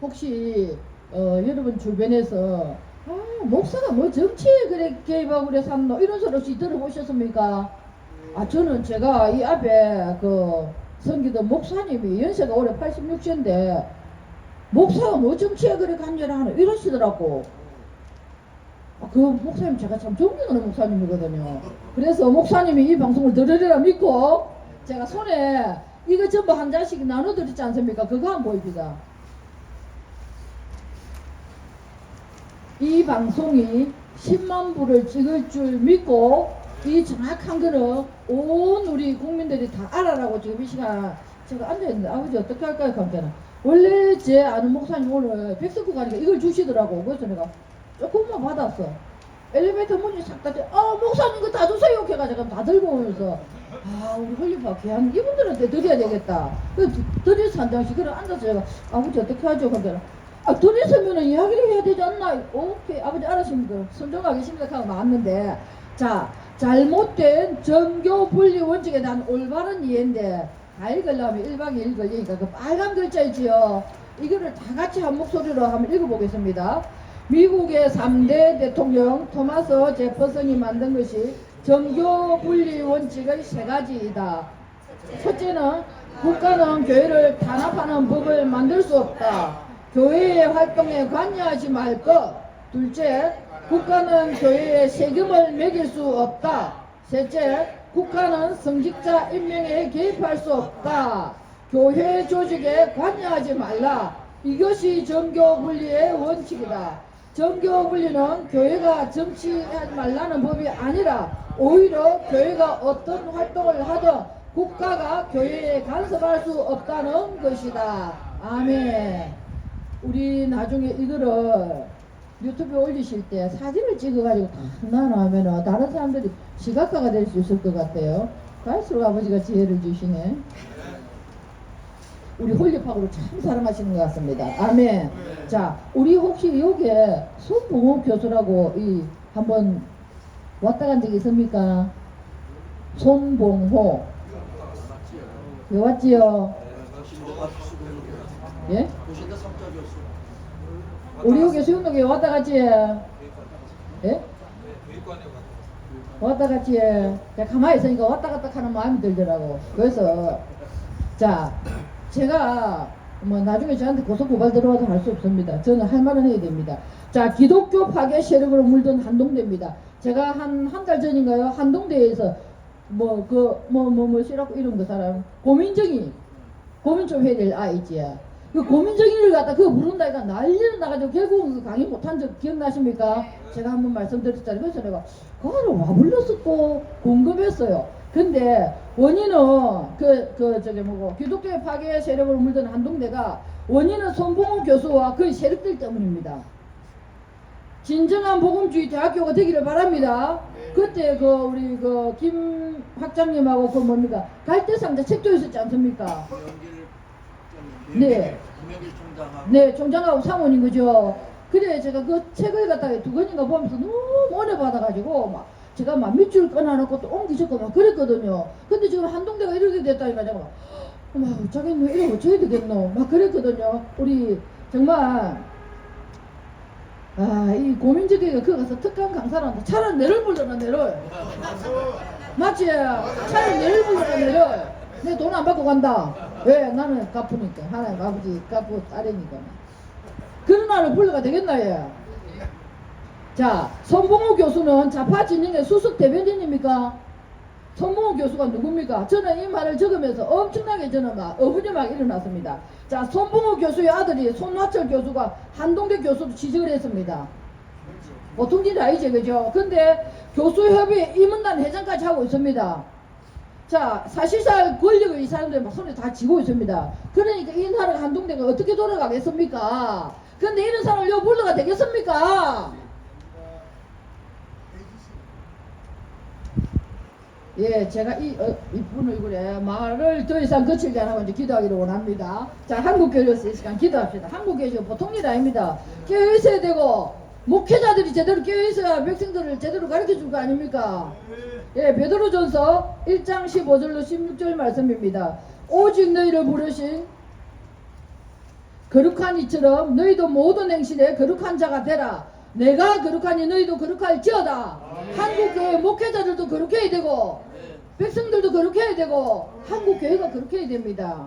혹시 어, 여러분 주변에서 아, 목사가 뭐 정치에 그래 개입하고 그래 샀노 이런 소리 혹시 들어보셨습니까? 아 저는 제가 이 앞에 그 성기도 목사님이 연세가 올해 86세인데 목사가 뭐 정치에 그래 관여를 하노 이러시더라고. 아, 그 목사님 제가 참 존경하는 목사님이거든요. 그래서 목사님이 이 방송을 들으리라 믿고 제가 손에 이거 전부 한 잔씩 나눠드리지 않습니까? 그거 한번 보입니다. 이 방송이 10만 부를 찍을 줄 믿고 이 정확한 거는 온 우리 국민들이 다 알아라고 지금 이 시간 제가 앉아있는데 아버지 어떻게 할까요? 감자는 원래 제 아는 목사님 오늘 백석구 가니까 이걸 주시더라고. 그래서 내가 조금만 받았어. 엘리베이터 문이 싹 닫혀. 아 목사님 이거 다 주세요. 해가지고 다 들고 오면서. 아 우리 홀리파 귀한 이분들한테 드려야 되겠다. 그래서 드려서 한 장씩 그래 앉아서 제가 아버지 어떻게 하죠? 감자는 아, 둘이 서면은 이야기를 해야 되지 않나? 오케이, 아버지 알았습니다. 순종하겠습니다. 하고 나왔는데, 자, 잘못된 정교 분리 원칙에 대한 올바른 이해인데, 다 읽으려면 1박 2일 걸리니까 그 빨간 글자 있지요. 이거를 다 같이 한 목소리로 한번 읽어보겠습니다. 미국의 3대 대통령 토마스 제퍼슨이 만든 것이 정교 분리 원칙의 세 가지이다. 첫째는 국가는 교회를 탄압하는 법을 만들 수 없다. 교회의 활동에 관여하지 말 것. 둘째, 국가는 교회에 세금을 매길 수 없다. 셋째, 국가는 성직자 임명에 개입할 수 없다. 교회 조직에 관여하지 말라. 이것이 정교 분리의 원칙이다. 정교 분리는 교회가 정치하지 말라는 법이 아니라 오히려 교회가 어떤 활동을 하든 국가가 교회에 간섭할 수 없다는 것이다. 아멘. 우리 나중에 이거를 유튜브에 올리실 때 사진을 찍어가지고 다 나눠하면 다른 사람들이 시각화가 될 수 있을 것 같아요. 갈수록 아버지가 지혜를 주시네. 우리 홀리파고를 참 사랑하시는 것 같습니다. 아멘. 자, 우리 혹시 여기에 손봉호 교수라고 이 한번 왔다 간적 있습니까? 손봉호. 왜 왔지요? 예? 우리 여기 수영동에 왔다 갔지? 예? 왔다 갔지? 제가 가만히 있으니까 왔다 갔다 하는 마음이 들더라고. 그래서, 자, 제가 뭐 나중에 저한테 고소 고발 들어와도 할 수 없습니다. 저는 할 말은 해야 됩니다. 자, 기독교 파괴 세력으로 물든 한동대입니다. 제가 한 한 달 전인가요? 한동대에서 뭐 그 뭐뭐뭐 시라고 이런 거 사람 고민정이 고민 좀 해야 될 아이지. 그 고민정의를 갖다 그거 부른다니까 난리를 나가지고 결국은 그 강의 못한 적 기억나십니까? 제가 한번 말씀드렸잖아요. 그래서 내가 그거를 와 불렀었고 궁금했어요. 근데 원인은 그, 그, 저기 뭐고, 기독교의 파괴 세력을 물든 한동대가 원인은 손봉호 교수와 그 세력들 때문입니다. 진정한 복음주의 대학교가 되기를 바랍니다. 그때 그 우리 그 김 학장님하고 그 뭡니까 갈대상자 책도 있었지 않습니까? 네. 김영길 총장하고 네, 총장하고 사모님 그죠? 그래 제가 그 책을 갖다가 두 권인가 보면서 너무 은혜 받아가지고 막 제가 막 밑줄 끊어놓고 또 옮기셨고 막 그랬거든요. 근데 지금 한동대가 이렇게 됐다니까 제가 막 어머 자기는 왜 이래 어쩌야 되겠노? 막 그랬거든요. 우리 정말 아 이 고민지대가 그거 가서 특강 강사라는데 차라리 내를 불러라 내를 맞지? 차라리 내를 불러라 내를 내 돈 안 받고 간다 왜? 나는 갚으니까 하나님 아버지 갚고 따르니까 그런 날을 불러가 되겠나 얘 자, 손봉호 교수는 좌파 진영의 수석 대변인입니까? 손봉호 교수가 누굽니까? 저는 이 말을 적으면서 엄청나게 저는 막 어부지 막 일어났습니다. 자, 손봉호 교수의 아들이 손화철 교수가 한동대 교수도 지적을 했습니다. 보통 일이 아니죠, 그죠? 근데 교수협의 임원단 회장까지 하고 있습니다. 자, 사실상 권력을 이 사람들 막 손에 다 쥐고 있습니다. 그러니까 이 나라가 한동대가 어떻게 돌아가겠습니까? 근데 이런 사람을 요 불러가 되겠습니까? 예, 제가 이, 어, 이쁜 얼굴에 말을 더 이상 거칠게 안 하고 이제 기도하기를 원합니다. 자, 한국교회에서 이 시간 기도합시다. 한국교회 보통 일 아닙니다. 깨어 있어야 되고, 목회자들이 제대로 깨어 있어야 백성들을 제대로 가르쳐 줄 거 아닙니까? 예, 베드로전서 1장 15절로 16절 말씀입니다. 오직 너희를 부르신 거룩한 이처럼 너희도 모든 행실에 거룩한 자가 되라. 내가 거룩하니 너희도 거룩할지어다. 한국 교회 목회자들도 거룩해야 되고 백성들도 거룩해야 되고 한국 교회가 거룩해야 됩니다.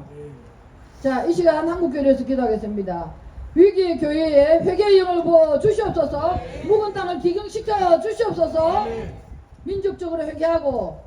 자, 이 시간 한국 교회에서 기도하겠습니다. 위기의 교회에 회개의 영을 부어 주시옵소서. 묵은 땅을 기경시켜 주시옵소서. 민족적으로 회개하고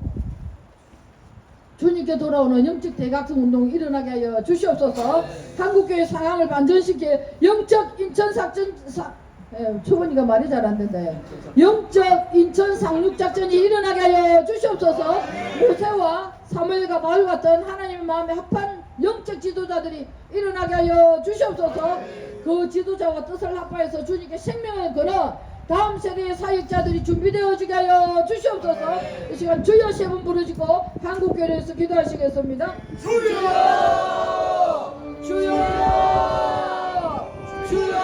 주님께 돌아오는 영적 대각성 운동이 일어나게 하여 주시옵소서. 한국교회 상황을 반전시켜 영적 인천 작전 사, 예, 초보니까 말이 잘 안 된다. 예. 영적 인천 상륙 작전이 일어나게 하여 주시옵소서. 모세와 사무엘과 바울 같은 하나님의 마음에 합한 영적 지도자들이 일어나게 하여 주시옵소서. 그 지도자와 뜻을 합하여서 주님께 생명을 걸어 다음 세대의 사역자들이 준비되어지게 하여 주시옵소서. 이 시간 주여 세분 부르시고 한국교회에서 기도하시겠습니다. 주여! 주여! 주여!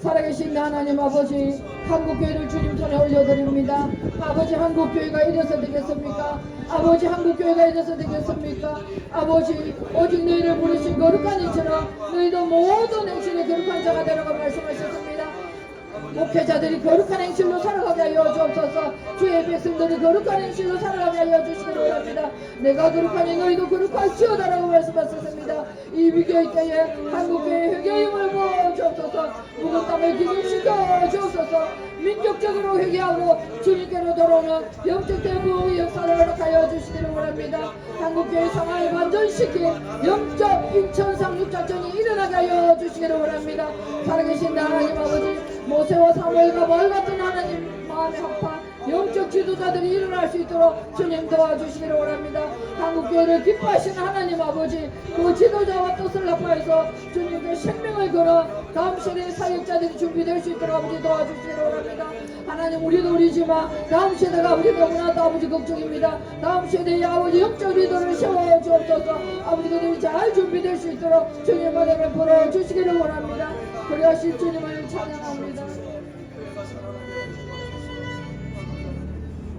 살아계신 하나님 아버지 한국교회를 주님 손에 올려드립니다. 아버지 한국교회가 이래서 되겠습니까? 아버지 한국교회가 이래서 되겠습니까? 아버지 오직 너희를 부르신 거룩한 이처럼 너희도 모든 행실에 거룩한 자가 되라고 말씀하셨습니다. 목회자들이 거룩한 행실로 살아가게 하여 주옵소서. 주의 백성들이 거룩한 행실로 살아가게 하여 주시기를 원합니다. 내가 거룩하니 너희도 거룩할지어다라고 말씀하셨습니다. 이 위기의 때에 한국의 회개임을 부어 주옵소서. 묵은 땅을 기준시켜 주옵소서. 민족적으로 회개하고 주님께로 돌아오는 영적 대부의 역사를 허락하여 주시기를 원합니다. 한국교회 상황을 반전시킨 영적 인천 상륙 작전이 일어나게 하여 주시기를 원합니다. 살아계신 하나님 아버지 모세와 사무엘과 말 같은 하나님 마음에 합한 영적 지도자들이 일어날 수 있도록 주님 도와주시기를 원합니다. 한국교회를 기뻐하시는 하나님 아버지 그 지도자와 뜻을 합하여서 주님께 생명을 걸어 다음 세대의 사역자들이 준비될 수 있도록 아버지 도와주시기를 원합니다. 하나님 우리도 우리지만 다음 세대가 아버지 너무나도 아버지 걱정입니다. 다음 세대의 아버지 영적 리더를 세워 주옵소서 아버지 그들이 잘 준비될 수 있도록 주님 은혜를 풀어 주시기를 원합니다. 그리하실 주님을 찬양합니다.